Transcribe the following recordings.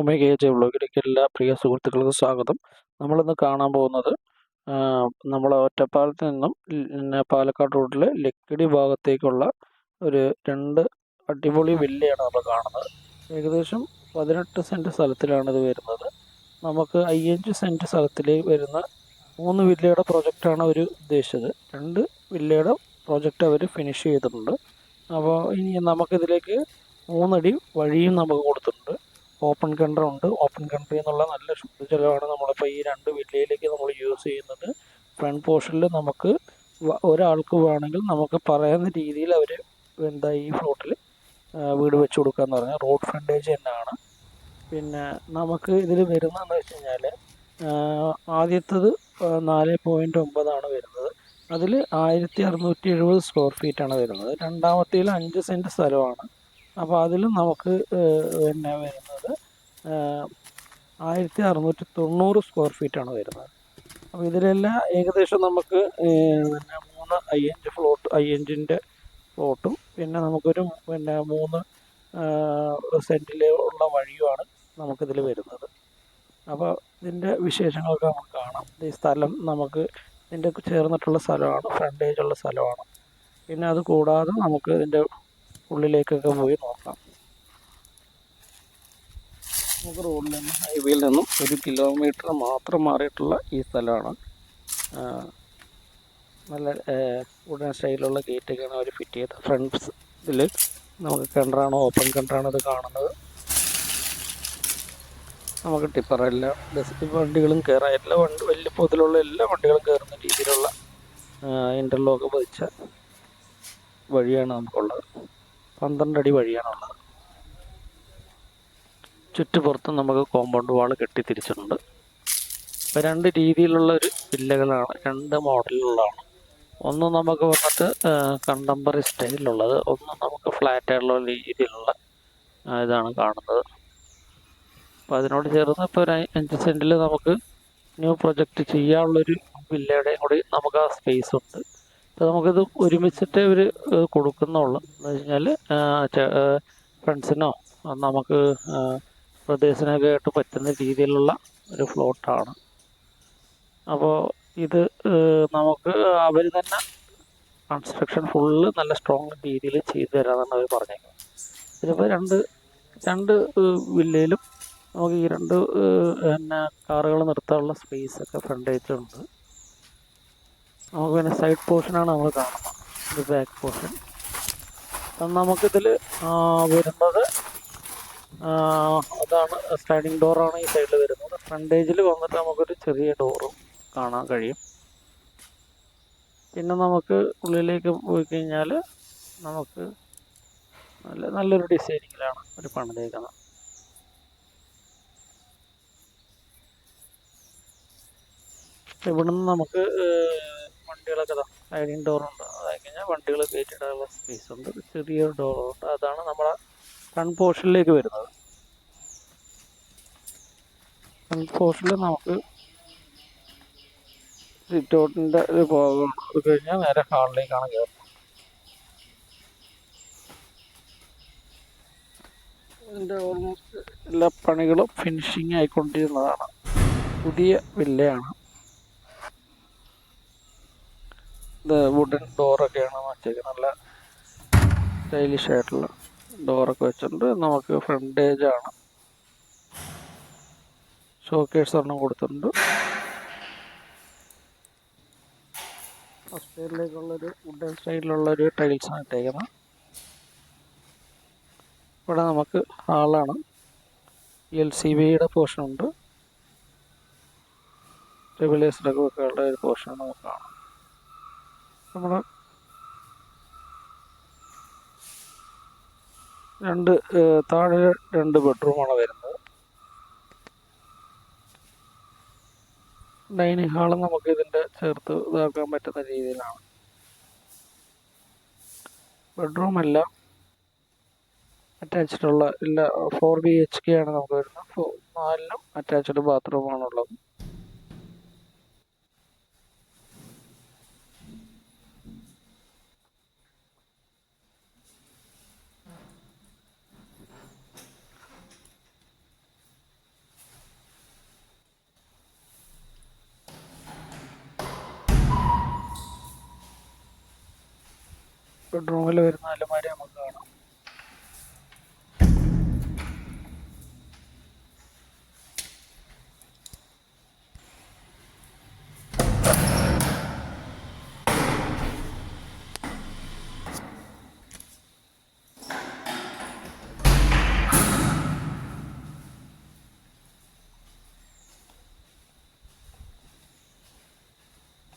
Omega A J എല്ലാ പ്രിയ സുഹൃത്തുക്കൾക്കും സ്വാഗതം. നമ്മളിന്ന് കാണാൻ പോകുന്നത് നമ്മൾ ഒറ്റപ്പാലത്ത് നിന്നും പാലക്കാട് റോഡിലെ ലക്കിടി ഭാഗത്തേക്കുള്ള ഒരു രണ്ട് അടിപൊളി വില്ലയാണ് നമ്മൾ കാണുന്നത്. ഏകദേശം പതിനെട്ട് സെന്റ് സ്ഥലത്തിലാണ് ഇത് വരുന്നത്. നമുക്ക് അയ്യഞ്ച് സെന്റ് സ്ഥലത്തിൽ വരുന്ന മൂന്ന് വില്ലയുടെ പ്രൊജക്റ്റാണ് അവർ ഉദ്ദേശിച്ചത്. രണ്ട് വില്ലയുടെ പ്രൊജക്റ്റ് അവർ ഫിനിഷ് ചെയ്തിട്ടുണ്ട്. അപ്പോൾ ഇനി നമുക്കിതിലേക്ക് മൂന്നടി വഴിയും നമുക്ക് കൊടുത്തിട്ടുണ്ട്. ഓപ്പൺ കൺട്രി ഉണ്ട്. ഓപ്പൺ കൺട്രി എന്നുള്ള നല്ല ശുദ്ധജലമാണ് നമ്മളിപ്പോൾ ഈ രണ്ട് വില്ലയിലേക്ക് നമ്മൾ യൂസ് ചെയ്യുന്നത്. ഫ്രണ്ട് പോർഷനിൽ നമുക്ക് ഒരാൾക്ക് വേണമെങ്കിൽ നമുക്ക് പറയുന്ന രീതിയിൽ അവർ എന്താ ഈ ഫ്ലോട്ടിൽ വീട് വെച്ച് കൊടുക്കാന്ന് പറഞ്ഞാൽ റോഡ് ഫ്രണ്ടേജ് തന്നെയാണ്. പിന്നെ നമുക്ക് ഇതിൽ വരുന്നതെന്ന് വെച്ച് കഴിഞ്ഞാൽ ആദ്യത്തത് നാല് പോയിന്റ് ഒമ്പതാണ് വരുന്നത്. അതിൽ ആയിരത്തി അറുന്നൂറ്റി എഴുപത് സ്ക്വയർ ഫീറ്റാണ് വരുന്നത്. രണ്ടാമത്തേൽ അഞ്ച് സെന്റ് സ്ഥലമാണ്. അപ്പോൾ അതിൽ നമുക്ക് പിന്നെ വരുന്നത് ആയിരത്തി അറുന്നൂറ്റി തൊണ്ണൂറ് സ്ക്വയർ ഫീറ്റാണ് വരുന്നത്. അപ്പോൾ ഇതിലെല്ലാം ഏകദേശം നമുക്ക് പിന്നെ മൂന്ന് ഐ അയ്യഞ്ച് ഫ്ലോട്ട് ഐ എൻജിന്റെ ഫ്ലോട്ടും പിന്നെ നമുക്കൊരു പിന്നെ മൂന്ന് സെന്റിൽ ഉള്ള വഴിയുമാണ് നമുക്കിതിൽ വരുന്നത്. അപ്പോൾ ഇതിന്റെ വിശേഷങ്ങളൊക്കെ നമുക്ക് കാണാം. ഈ സ്ഥലം നമുക്ക് ഇതിന്റെ ചേർന്നിട്ടുള്ള സ്ഥലമാണ് ഫ്രണ്ടേജുള്ള സ്ഥലമാണ്. പിന്നെ അത് കൂടാതെ നമുക്ക് ഇതിന്റെ ഉള്ളിലേക്കൊക്കെ പോയി നോക്കാം. നമുക്ക് റോഡിൽ നിന്നും ഹൈവേയിൽ നിന്നും ഒരു കിലോമീറ്റർ മാത്രം മാറിയിട്ടുള്ള ഈ സ്ഥലമാണ്. നല്ല ഉടൻ സ്റ്റൈലുള്ള ഗേറ്റൊക്കെയാണ് അവർ ഫിറ്റ് ചെയ്ത് ഫ്രണ്ട്സ് ഇതിൽ നമുക്ക് കണ്ടറാണോ ഓപ്പൺ കണ്ടറാണോ ഇത് കാണുന്നത്. നമുക്ക് ടിപ്പറല്ല ബസ് വണ്ടികളും കയറാം എല്ലാ വണ്ടി വലിയ പൊതിലുള്ള എല്ലാ വണ്ടികളും കയറുന്ന രീതിയിലുള്ള ഇന്റർലോക്ക് പതിച്ച വഴിയാണ് നമുക്കുള്ളത്. പന്ത്രണ്ട് അടി വഴിയാണുള്ളത്. ചുറ്റുപുറത്തും നമുക്ക് കോമ്പൗണ്ട് വാൾ കെട്ടി തിരിച്ചിട്ടുണ്ട് ഇപ്പം രണ്ട് രീതിയിലുള്ള ഒരു വില്ലകളാണ് രണ്ട് മോഡലിലുള്ളതാണ്. ഒന്ന് നമുക്ക് വന്നിട്ട് കണ്ടംപററി സ്റ്റൈലിലുള്ളത് ഒന്ന് നമുക്ക് ഫ്ലാറ്റായിട്ടുള്ള രീതിയിലുള്ള ഇതാണ് കാണുന്നത്. അപ്പോൾ അതിനോട് ചേർന്ന് ഇപ്പോൾ ഒരു അഞ്ച് സെന്റിൽ നമുക്ക് ന്യൂ പ്രൊജക്റ്റ് ചെയ്യാനുള്ളൊരു വില്ലയുടെയും കൂടി നമുക്ക് ആ സ്പേസ് ഉണ്ട്. അപ്പോൾ നമുക്കിത് ഒരുമിച്ചിട്ട് ഇവർ കൊടുക്കുന്നുള്ളൂ. എന്ന് വെച്ച് കഴിഞ്ഞാൽ ഫ്രണ്ട്സിനോ നമുക്ക് ബ്രദേഴ്സിനൊക്കെ ആയിട്ട് പറ്റുന്ന രീതിയിലുള്ള ഒരു ഫ്ലോട്ടാണ് അപ്പോൾ ഇത് നമുക്ക് അവർ തന്നെ കൺസ്ട്രക്ഷൻ ഫുള്ള് നല്ല സ്ട്രോങ് രീതിയിൽ ചെയ്തു തരാമെന്നാണ് അവർ പറഞ്ഞേക്കുന്നത്. ഇതിപ്പോൾ രണ്ട് രണ്ട് വില്ലയിലും നമുക്ക് ഈ രണ്ട് പിന്നെ കാറുകൾ നിർത്താനുള്ള സ്പേസ് ഒക്കെ ഫ്രണ്ടേജുണ്ട് നമുക്ക് പിന്നെ സൈഡ് പോർഷനാണ് നമ്മൾ കാണുന്നത്. ബാക്ക് പോർഷൻ നമുക്കിതിൽ വരുന്നത് അതാണ് സ്ലൈഡിങ് ഡോറാണ് ഈ സൈഡിൽ വരുന്നത്. ഫ്രണ്ടേജിൽ വന്നിട്ട് നമുക്കൊരു ചെറിയ ഡോറും കാണാൻ കഴിയും. പിന്നെ നമുക്ക് ഉള്ളിലേക്ക് പോയി കഴിഞ്ഞാൽ നമുക്ക് നല്ല നല്ലൊരു ഡിസൈനിങ്ങിലാണ് ഒരു പണിതേക്കുന്നത് ഇവിടുന്ന് നമുക്ക് വണ്ടികളൊക്കെ സ്ലൈഡിങ് ഡോറുണ്ട് അതായി കഴിഞ്ഞാൽ വണ്ടികൾ കയറ്റിടാനുള്ള സ്പേസ് ഉണ്ട്. ചെറിയൊരു ഡോറുണ്ട് അതാണ് നമ്മളെ ഫ്രണ്ട് പോർഷനിലേക്ക് വരുന്നത്. ഫ്രണ്ട് പോർഷനിൽ നമുക്ക് സിറ്റ് ഔട്ടിന്റെ ഒരു ഭാഗം കഴിഞ്ഞാൽ നേരെ ഹാളിലേക്കാണ് കയറുന്നത് ഇതിന്റെ ഓൾമോസ്റ്റ് എല്ലാ പണികളും ഫിനിഷിങ് ആയിക്കൊണ്ടിരുന്നതാണ്. പുതിയ വില്ലയാണ്. ഇത് വുഡൻ ഡോറൊക്കെയാണ് വച്ചേക്കുന്നത് നല്ല സ്റ്റൈലിഷ് ആയിട്ടുള്ള ഡോറൊക്കെ വെച്ചിട്ടുണ്ട്. നമുക്ക് ഫ്രണ്ട് ഏജ് ആണ്. ഷോക്കേഴ്സ് ഒരെണ്ണം കൊടുത്തിട്ടുണ്ട്. അപ്സ്റ്റേറിലേക്കുള്ളൊരു വുഡൻ സ്റ്റൈലിലുള്ളൊരു ടൈൽസാണ് ഇട്ടേക്കുന്നത്. ഇവിടെ നമുക്ക് ഹാളാണ് എൽ സി ബിയുടെ പോർഷനുണ്ട് സ്റ്റെബിലൈസറൊക്കെ വെക്കാനുള്ള ഒരു പോർഷൻ നമുക്ക് കാണാം. നമ്മൾ രണ്ട് താഴെ രണ്ട് ബെഡ്റൂമാണ് വരുന്നത്. ഡൈനിങ് ഹാൾ നമുക്ക് ഇതിന്റെ ചേർത്ത് ഇതാക്കാൻ പറ്റുന്ന രീതിയിലാണ്. ബെഡ്റൂം എല്ലാം അറ്റാച്ച്ഡ് ഉള്ള ഇല്ല ഫോർ ബി എച്ച് കെ ആണ് നമുക്ക് വരുന്നത്. നാലിനും അറ്റാച്ച്ഡ് ബാത്റൂമാണുള്ളത് ബെഡ്റൂമിൽ വരുന്ന അലമാരി നമുക്ക് കാണാം.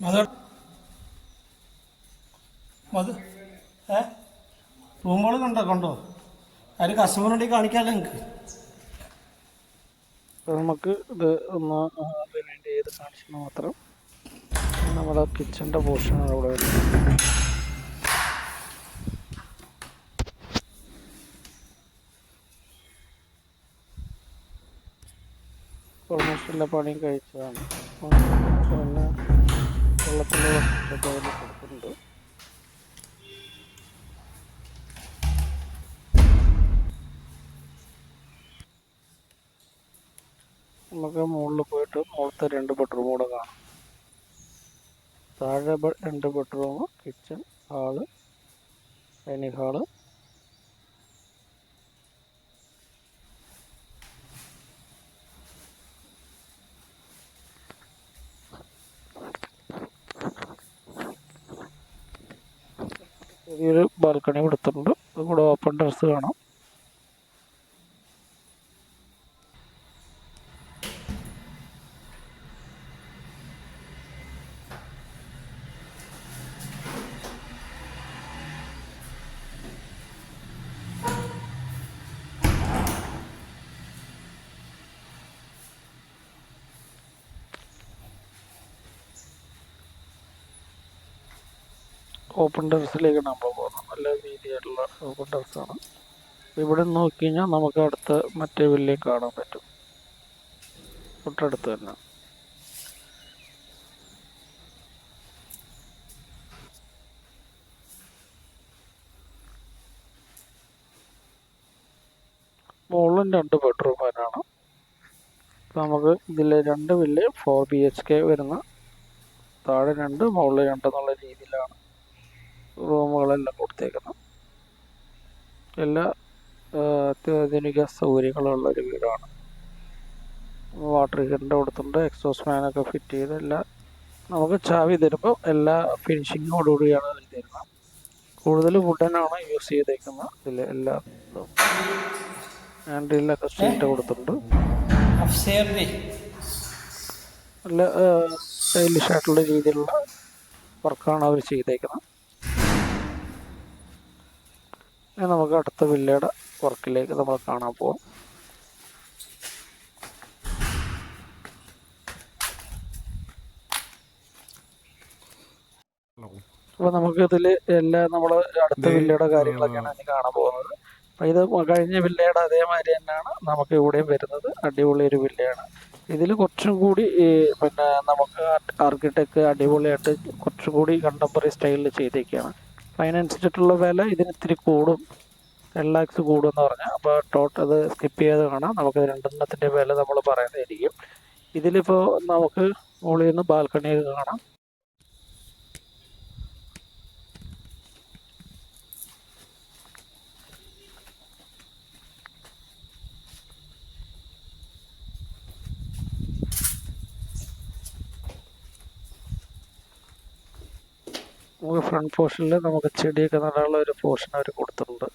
മദർ ഏ റൂമുകൾ കണ്ടോ കണ്ടോ? ആര് കസ്റ്റമറുണ്ടെങ്കിൽ കാണിക്കാമല്ലോ നിങ്ങൾക്ക് നമുക്ക് ഇത് ഒന്ന് റിവൈൻഡ് ചെയ്ത് മാത്രം. നമ്മുടെ കിച്ചന്റെ പോർഷനാണ് അവിടെ വരുന്നത്. ഓൾമോസ്റ്റ് എല്ലാ പണിയും കഴിച്ചതാണ്. വെള്ളത്തിലുള്ള കൊടുക്കുന്നുണ്ട്. നമുക്ക് മുകളിൽ പോയിട്ട് മുകളിലത്തെ രണ്ട് ബെഡ്റൂം കൂടെ കാണാം. താഴെ രണ്ട് bedroom kitchen hall dining hall ചെറിയൊരു ബാൽക്കണി കൊടുത്തിട്ടുണ്ട്. അത് കൂടെ ഓപ്പൺ ടെറസ് കാണാം. ഓപ്പൺ ടെറസിലേക്കാണ് നമ്മൾ പോകുന്നത് നല്ല വീതിയായിട്ടുള്ള ഓപ്പൺ ടെറസാണ് ഇവിടെ നിന്ന് നോക്കി കഴിഞ്ഞാൽ നമുക്ക് അടുത്ത മറ്റേ വില്ലയും കാണാൻ പറ്റും. തൊട്ടടുത്ത് തന്നെ. മുകളിലും രണ്ട് ബെഡ്റൂം വരാണ് നമുക്ക് ഇതിൽ രണ്ട് villa four B H K വരുന്ന. താഴെ രണ്ട് മുകളിൽ രണ്ട് എന്നുള്ള രീതിയിലാണ്. റൂമുകളെല്ലാം കൊടുത്തേക്കുന്നത് എല്ലാ അത്യാധുനിക സൗകര്യങ്ങളുള്ള ഒരു വീടാണ്. വാട്ടർ ഹീറ്ററിന്റെ കൊടുത്തിട്ടുണ്ട് എക്സോസ് ഫാനൊക്കെ ഫിറ്റ് ചെയ്ത് എല്ലാ നമുക്ക് ചാവി തരുമ്പോൾ എല്ലാ ഫിനിഷിങ്ങോടുകൂടിയാണ് അതിൽ തരുന്നത്. കൂടുതൽ വുഡനാണ് യൂസ് ചെയ്തേക്കുന്നത്. ഇതിൽ എല്ലാ ഹാൻഡിലൊക്കെ സ്റ്റീറ്റ് കൊടുത്തിട്ടുണ്ട്. നല്ല സ്റ്റൈലിഷ് ആയിട്ടുള്ള രീതിയിലുള്ള വർക്കാണ് അവർ ചെയ്തേക്കുന്നത് ഇനി നമുക്ക് അടുത്ത വില്ലയുടെ വർക്കിലേക്ക് നമ്മൾ കാണാൻ പോകാം അപ്പൊ നമുക്ക് ഇതിൽ എല്ലാ നമ്മൾ അടുത്ത വില്ലയുടെ കാര്യങ്ങളൊക്കെയാണ് ഇനി കാണാൻ പോകുന്നത്. അപ്പൊ ഇത് കഴിഞ്ഞ വില്ലയുടെ അതേമാതിരി തന്നെയാണ് നമുക്ക് ഇവിടെയും വരുന്നത്. അടിപൊളി ഒരു വില്ലയാണ്. ഇതിൽ കുറച്ചും കൂടി പിന്നെ നമുക്ക് ആർക്കിടെക്ട് അടിപൊളിയായിട്ട് കുറച്ചും കൂടി കണ്ടംപററി സ്റ്റൈലിൽ ചെയ്തേക്കാണ്. അതിനനുസരിച്ചിട്ടുള്ള വില ഇതിന് ഇത്തിരി കൂടും. ടെൻ ലാക്സ് കൂടുമെന്ന് പറഞ്ഞാൽ അപ്പോൾ ടോട്ടൽ അത് സ്കിപ്പ് ചെയ്ത് കാണാം. നമുക്ക് രണ്ടെണ്ണത്തിന്റെ വില നമ്മൾ പറയുന്നതായിരിക്കും. ഇതിലിപ്പോൾ നമുക്ക് മുകളിൽ നിന്ന് ബാൽക്കണിയൊക്കെ കാണാം. നമുക്ക് ഫ്രണ്ട് പോർഷനിൽ നമുക്ക് ചെടിയൊക്കെ നടാനുള്ള ഒരു പോർഷൻ അവർ കൊടുത്തിട്ടുണ്ട്.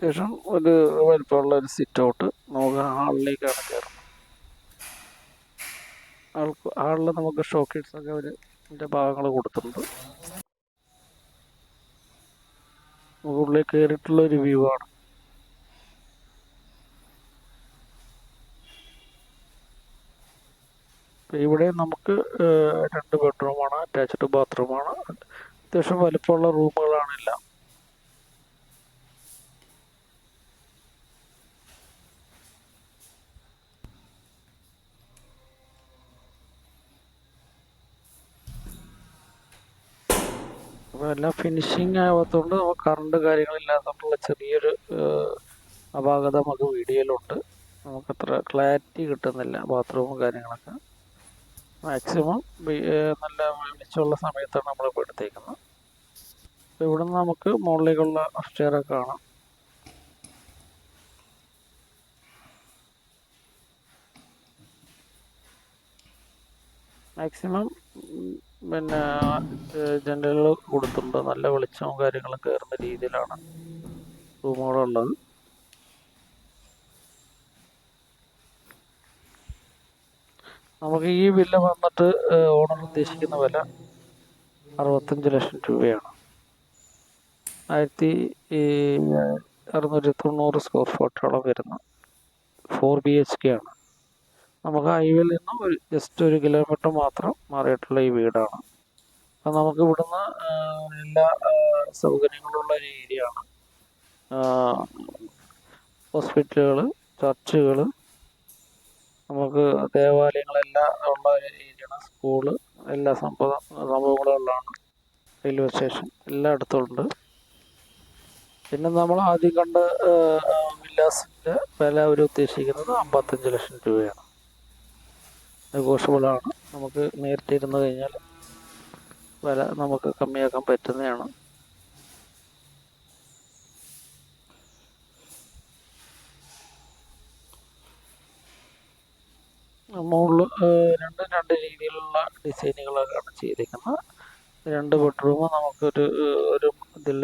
ശേഷം ഒരു വലിപ്പമുള്ള ഒരു സിറ്റ് ഔട്ട് നമുക്ക് ഹാളിലേക്കാണ് കയറുന്നത്. ആൾക്ക് ഹാളിൽ നമുക്ക് ഷോക്കേഴ്സ് ഒക്കെ അവർ ഇതിന്റെ ഭാഗങ്ങൾ കൊടുത്തിട്ടുണ്ട്. നമുക്ക് ഉള്ളിൽ കയറിയിട്ടുള്ള ഒരു വ്യൂ ആണ്. ഇവിടെ നമുക്ക് രണ്ട് ബെഡ്റൂമാണ് അറ്റാച്ച്ഡ് ബാത്റൂമാണ്. അത്യാവശ്യം വലിപ്പമുള്ള റൂമുകളാണെല്ലാം. എല്ലാം ഫിനിഷിങ് ആവാത്തതുകൊണ്ട് നമുക്ക് കറണ്ട് കാര്യങ്ങളില്ലാത്തതുകൊണ്ടുള്ള ചെറിയൊരു അപാകത നമുക്ക് വീഡിയോയിലുണ്ട്. നമുക്കത്ര ക്ലാരിറ്റി കിട്ടുന്നില്ല ബാത്റൂമും കാര്യങ്ങളൊക്കെ. മാക്സിമം നല്ല വെളിച്ചമുള്ള സമയത്താണ് നമ്മളിപ്പോൾ എടുത്തേക്കുന്നത്. അപ്പോൾ ഇവിടുന്ന് നമുക്ക് മുകളിലേക്കുള്ള സ്റ്റെയറൊക്കെ കാണാം. മാക്സിമം പിന്നെ ജനലുകൾ കൊടുത്തിട്ടുണ്ട്. നല്ല വെളിച്ചവും കാര്യങ്ങളും കയറുന്ന രീതിയിലാണ് റൂമുകളുള്ളത്. നമുക്ക് ഈ ബില്ല് വന്നിട്ട് ഓണർ ഉദ്ദേശിക്കുന്ന വില അറുപത്തഞ്ച് ലക്ഷം രൂപയാണ്. ആയിരത്തി അറുന്നൂറ്റി തൊണ്ണൂറ് സ്ക്വയർ ഫോട്ടോളം വരുന്ന ഫോർ ബി എച്ച് കെ ആണ്. നമുക്ക് ഹൈവേയിൽ നിന്ന് ഒരു ജസ്റ്റ് ഒരു കിലോമീറ്റർ മാത്രം മാറിയിട്ടുള്ള ഈ വീടാണ്. അപ്പം നമുക്ക് ഇവിടുന്ന് എല്ലാ സൗകര്യങ്ങളുള്ള ഒരു ഏരിയ ആണ്. ഹോസ്പിറ്റലുകൾ ചർച്ചുകൾ നമുക്ക് ദേവാലയങ്ങളെല്ലാം ഉള്ള ഏരിയയാണ്. സ്കൂൾ എല്ലാ സംഭവ സംഭവങ്ങളുള്ളതാണ് റെയിൽവേ സ്റ്റേഷൻ എല്ലായിടത്തും ഉണ്ട് പിന്നെ നമ്മൾ ആദ്യം കണ്ട വില്ലാസിന്റെ വില അവർ ഉദ്ദേശിക്കുന്നത് അമ്പത്തഞ്ച് ലക്ഷം രൂപയാണ്. നെഗോഷ്യബിളാണ് നമുക്ക് നേരിട്ട് ഇരുന്ന് കഴിഞ്ഞാൽ വില നമുക്ക് കമ്മിയാക്കാൻ പറ്റുന്നതാണ്. മുകളിൽ രണ്ട് രണ്ട് രീതിയിലുള്ള ഡിസൈനുകളാണ് ചെയ്തിരിക്കുന്നത്. രണ്ട് ബെഡ്റൂം നമുക്കൊരു ഒരു ഇതിൽ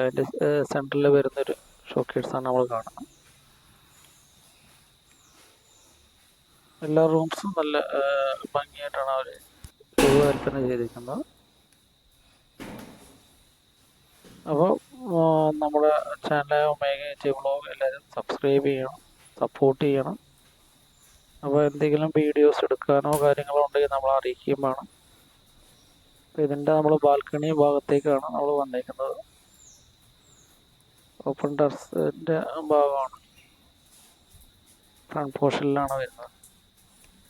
അതിന്റെ സെന്ററിൽ വരുന്നൊരു ഷോക്കേഴ്സാണ് നമ്മൾ കാണുന്നത്. എല്ലാ റൂംസും നല്ല ഭംഗിയായിട്ടാണ് അവർ രൂപകൽപ്പന ചെയ്തിരിക്കുന്നത്. അപ്പോൾ നമ്മുടെ ചാനലായ ഒമേഗ ബ്ലോഗ് എല്ലാവരും സബ്സ്ക്രൈബ് ചെയ്യണം സപ്പോർട്ട് ചെയ്യണം. അപ്പോൾ എന്തെങ്കിലും വീഡിയോസ് എടുക്കാനോ കാര്യങ്ങളോ ഉണ്ടെങ്കിൽ നമ്മൾ അറിയിക്കുകയും വേണം. അപ്പോൾ ഇതിന്റെ നമ്മൾ ബാൽക്കണി ഭാഗത്തേക്കാണ് നമ്മൾ വന്നേക്കുന്നത്. ഓപ്പൺ ടെറസിന്റെ ഭാഗമാണ്. ഫ്രണ്ട് പോർഷനിലാണ് വരുന്നത്.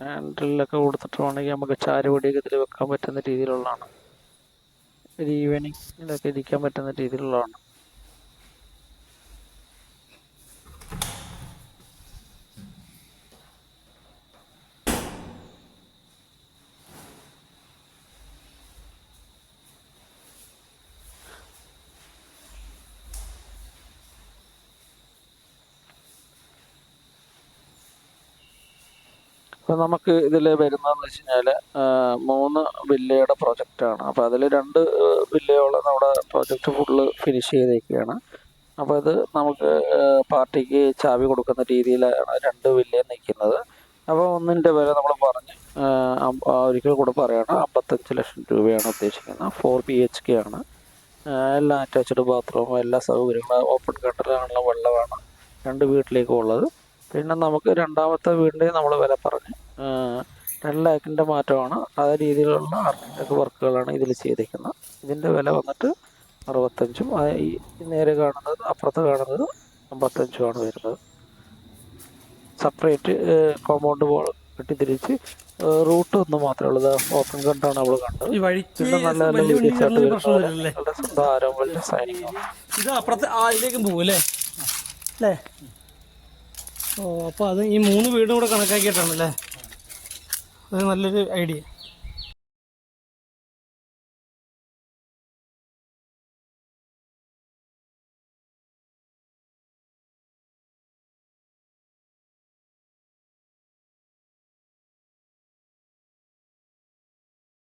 ഹാൻഡിലൊക്കെ കൊടുത്തിട്ട് വേണമെങ്കിൽ നമുക്ക് ചാരുപടിയൊക്കെ ഇതിൽ വെക്കാൻ പറ്റുന്ന രീതിയിലുള്ളതാണ്. ഒരു ഈവനിങ്ങിലൊക്കെ ഇരിക്കാൻ പറ്റുന്ന രീതിയിലുള്ളതാണ്. അപ്പോൾ നമുക്ക് ഇതിൽ വരുന്നതെന്ന് വെച്ച് കഴിഞ്ഞാൽ മൂന്ന് വില്ലയുടെ പ്രൊജക്റ്റാണ് അപ്പോൾ അതിൽ രണ്ട് വില്ലയോളം നമ്മുടെ പ്രൊജക്റ്റ് ഫുള്ള് ഫിനിഷ് ചെയ്തേക്കുകയാണ് അപ്പോൾ ഇത് നമുക്ക് പാർട്ടിക്ക് ചാവി കൊടുക്കുന്ന രീതിയിലാണ് രണ്ട് വില്ലയും നിൽക്കുന്നത് അപ്പോൾ ഒന്നിന്റെ വില നമ്മൾ പറഞ്ഞ് ഒരിക്കൽ കൂടെ പറയുകയാണ് അമ്പത്തഞ്ച് ലക്ഷം രൂപയാണ് ഉദ്ദേശിക്കുന്നത്. ഫോർ ബി എച്ച് കെ ആണ്. എല്ലാം അറ്റാച്ച്ഡ് ബാത്റൂമും എല്ലാ സൗകര്യങ്ങളും ഓപ്പൺ കട്ടറാണുള്ള വെള്ളമാണ് രണ്ട് വീട്ടിലേക്കും ഉള്ളത് പിന്നെ നമുക്ക് രണ്ടാമത്തെ വീടിന്റെ നമ്മൾ വില പറഞ്ഞ് രണ്ട് ലാക്കിന്റെ മാറ്റമാണ്. ആ രീതിയിലുള്ള ആർക്കിടെക്ട് വർക്കുകളാണ് ഇതിൽ ചെയ്തിരിക്കുന്നത് ഇതിന്റെ വില വന്നിട്ട് അറുപത്തഞ്ചും. ആ ഈ നേരെ കാണുന്നത് അപ്പുറത്ത് കാണുന്നത് അമ്പത്തഞ്ചുമാണ് വരുന്നത്. സെപ്പറേറ്റ് കോമ്പൗണ്ട് ബോൾ കെട്ടിത്തിരിച്ച് റൂട്ട് ഒന്ന് മാത്രമേ ഉള്ളത് ഓപ്പൺ കണ്ടാണ് നമ്മൾ കണ്ടത്. ഈ വഴിക്ക് നല്ല നല്ല വീഡിയോസ് ആയിട്ട് ഇത് അപ്പുറത്തെ ആ ഇതിലേക്കും പോകും അല്ലേ അല്ലേ ഓ അപ്പോൾ അത് ഈ മൂന്ന് വീടും കൂടെ കണക്കാക്കിയിട്ടാണല്ലേ? അത് നല്ലൊരു ഐഡിയ.